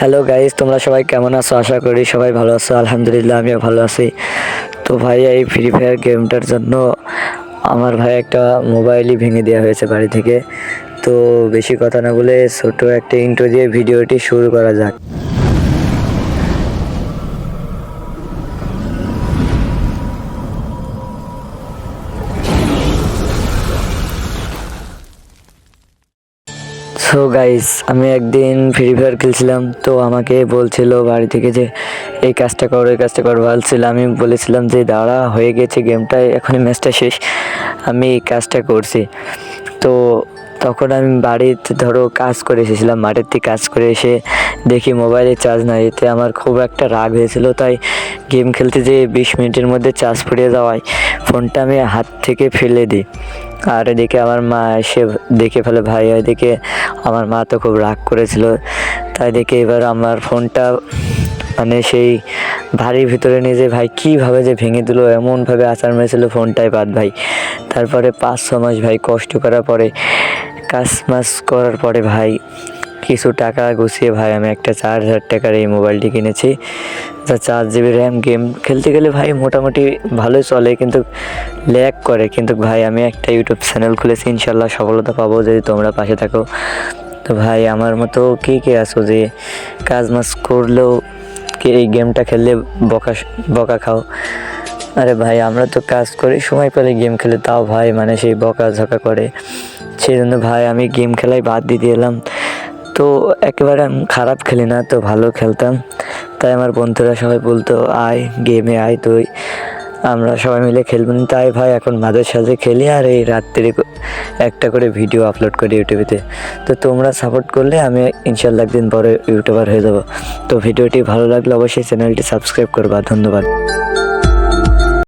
Hello guys তোমরা সবাই কেমন আছো? আশা করি সবাই ভালো আছো। আলহামদুলিল্লাহ, আমিও ভালো আছি। তো ভাই, এই ফ্রি ফায়ার গেমটার জন্য আমার ভাই একটা মোবাইলই ভেঙে দেওয়া হয়েছে বাড়ি থেকে। তো বেশি কথা না বলে ছোটো একটা ইন্ট্রো দিয়ে ভিডিওটি শুরু করা যাক। সো গাইস আমি একদিন ফ্রি ফায়ার খেলছিলাম, তো আমাকে বলছিল বাড়ি থেকে যে, এই কাজটা করো, এই কাজটা করো। বলছিল, আমি বলেছিলাম যে, দাঁড়া, হয়ে গেছে গেমটা এখনই ম্যাচটা শেষ। আমি এই কাজটা করছি। তো তখন আমি বাড়িতে ধরো, কাজ করে এসেছিলাম, মাঠের থেকে কাজ করে এসে দেখি মোবাইলে চার্জ নাই, এতে আমার খুব একটা রাগ হয়েছিল। তাই গেম খেলতে যে বিশ মিনিটের মধ্যে চার্জ ফুরিয়ে যাওয়ায় ফোনটা আমি হাত থেকে ফেলে দিই। আর এদিকে আমার মা এসে দেখে ফেলে, ভাই, এদিকে আমার মা তো খুব রাগ করেছিল। তাই দেখে এবার আমার ফোনটা মানে সেই ভারীর ভিতরে নিয়ে যে, ভাই, কীভাবে যে ভেঙে দিল, এমনভাবে আচার মেরেছিল ফোনটাই বাদ, ভাই। তারপরে পাঁচ, ছ মাস, ভাই, কষ্ট করার পরে কাজ মাস করার পরে, ভাই কিছু টাকা গুছিয়ে ভাই, আমি একটা চার হাজার টাকার এই মোবাইলটি কিনেছি। যা চার জিবি র্যাম গেম। খেলতে গেলে ভাই মোটামুটি ভালোই চলে, কিন্তু ল্যাগ করে। কিন্তু ভাই, আমি একটা ইউটিউব চ্যানেল খুলেছি ইনশাল্লাহ সফলতা পাবো যদি তোমরা পাশে থাকো। তো ভাই, আমার মতো কে কে আছো যে কাজ মাস করলেও কে এই গেমটা খেললে বকা বকা খাও? আরে ভাই, আমরা তো কাজ করি, সময় পেলে গেম খেলে। তাও ভাই মানে সেই বকা ঝকা করে। সেই জন্য ভাই, আমি গেম খেলাই বাদ দিয়ে এলাম তো একেবারে আমি খারাপ খেলি না, তো ভালো খেলতাম। তাই আমার বন্ধুরা সবাই বলতো, আয় গেমে আয় তুই। আমরা সবাই মিলে খেলবেন তাই ভাই, এখন মাঝে সাঝে খেলি আর এই রাত্রে একটা করে ভিডিও আপলোড করি ইউটিউবেতে তো। তোমরা সাপোর্ট করলে আমি ইনশাল্লাহ একদিন পরে ইউটিউবার হয়ে যাব। তো ভিডিওটি ভালো লাগলে অবশ্যই চ্যানেলটি সাবস্ক্রাইব করবা। ধন্যবাদ।